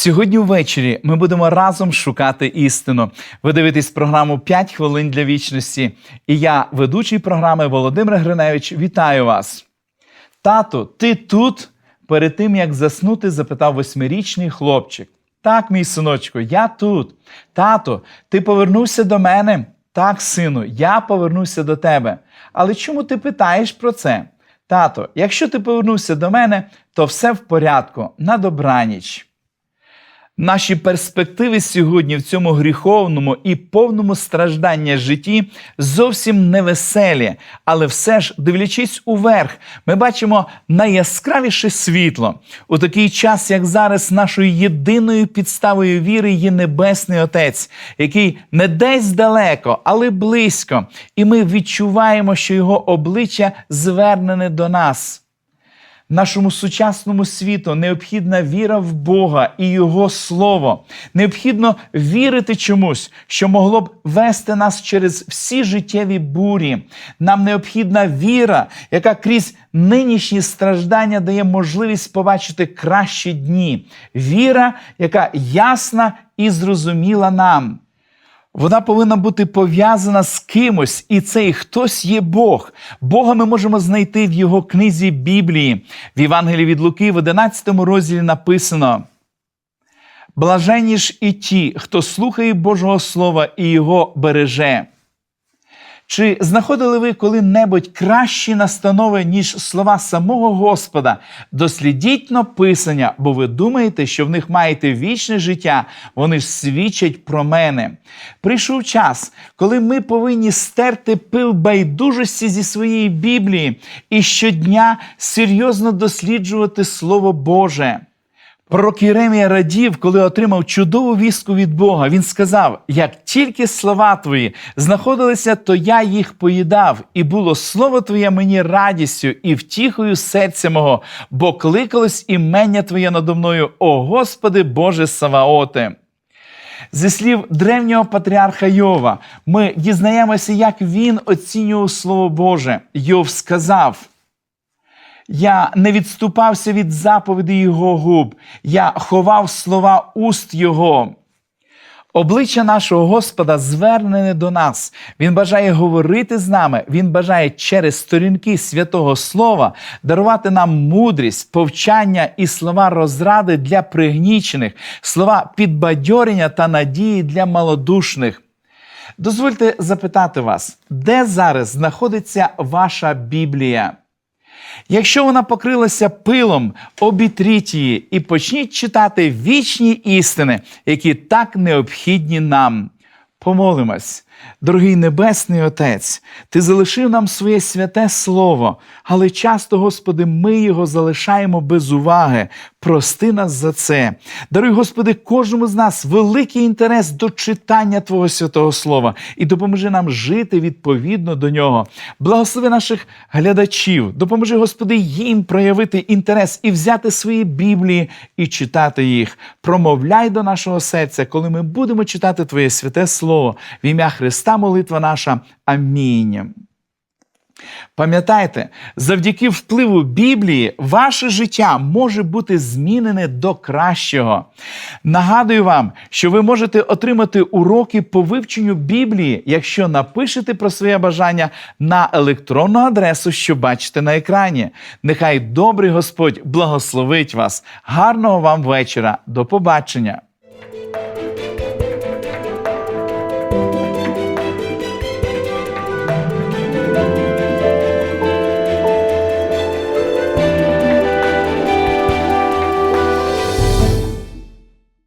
Сьогодні ввечері ми будемо разом шукати істину. Ви дивитесь програму «5 хвилин для вічності. І я, ведучий програми Володимир Гриневич, вітаю вас. Тато, ти тут? Перед тим як заснути, запитав восьмирічний хлопчик. Так, мій синочку, я тут. Тато, ти повернувся до мене? Так, сину, я повернуся до тебе. Але чому ти питаєш про це? Тато, якщо ти повернувся до мене, то все в порядку, на добраніч. Наші перспективи сьогодні в цьому гріховному і повному страждання житті зовсім невеселі, але все ж, дивлячись уверх, ми бачимо найяскравіше світло. У такий час, як зараз, нашою єдиною підставою віри є Небесний Отець, який не десь далеко, але близько, і ми відчуваємо, що його обличчя звернене до нас. Нашому сучасному світу необхідна віра в Бога і Його Слово. Необхідно вірити чомусь, що могло б вести нас через всі життєві бурі. Нам необхідна віра, яка крізь нинішні страждання дає можливість побачити кращі дні. Віра, яка ясна і зрозуміла нам. Вона повинна бути пов'язана з кимось, і цей хтось є Бог. Бога ми можемо знайти в його книзі Біблії. В Євангелії від Луки в 11 розділі написано: Блаженні ж і ті, хто слухає Божого Слова і його береже. Чи знаходили ви коли-небудь кращі настанови, ніж слова самого Господа? Дослідіть написання, бо ви думаєте, що в них маєте вічне життя, вони ж свідчать про мене. Прийшов час, коли ми повинні стерти пил байдужості зі своєї Біблії і щодня серйозно досліджувати Слово Боже. Пророк Єремія радів, коли отримав чудову вістку від Бога. Він сказав: як тільки слова твої знаходилися, то я їх поїдав, і було слово Твоє мені радістю і втіхою серця мого, бо кликалось імення Твоє надо мною, о Господи Боже Саваоте. Зі слів древнього патріарха Йова, ми дізнаємося, як він оцінював Слово Боже. Йов сказав. Я не відступався від заповіді його губ, я ховав слова уст Його. Обличчя нашого Господа звернене до нас. Він бажає говорити з нами. Він бажає через сторінки святого Слова дарувати нам мудрість, повчання і слова розради для пригнічених, слова підбадьорення та надії для малодушних. Дозвольте запитати вас, де зараз знаходиться ваша Біблія? Якщо вона покрилася пилом, обітріть її і почніть читати вічні істини, які так необхідні нам. Помолимось, дорогий Небесний Отець, Ти залишив нам своє святе Слово, але часто, Господи, ми його залишаємо без уваги. Прости нас за це. Даруй, Господи, кожному з нас великий інтерес до читання Твого святого Слова і допоможи нам жити відповідно до нього. Благослови наших глядачів, допоможи, Господи, їм проявити інтерес і взяти свої Біблії і читати їх. Промовляй до нашого серця, коли ми будемо читати Твоє святе Слово. В ім'я Христа молитва наша. Амінь. Пам'ятайте, завдяки впливу Біблії ваше життя може бути змінене до кращого. Нагадую вам, що ви можете отримати уроки по вивченню Біблії, якщо напишете про своє бажання на електронну адресу, що бачите на екрані. Нехай добрий Господь благословить вас. Гарного вам вечора. До побачення!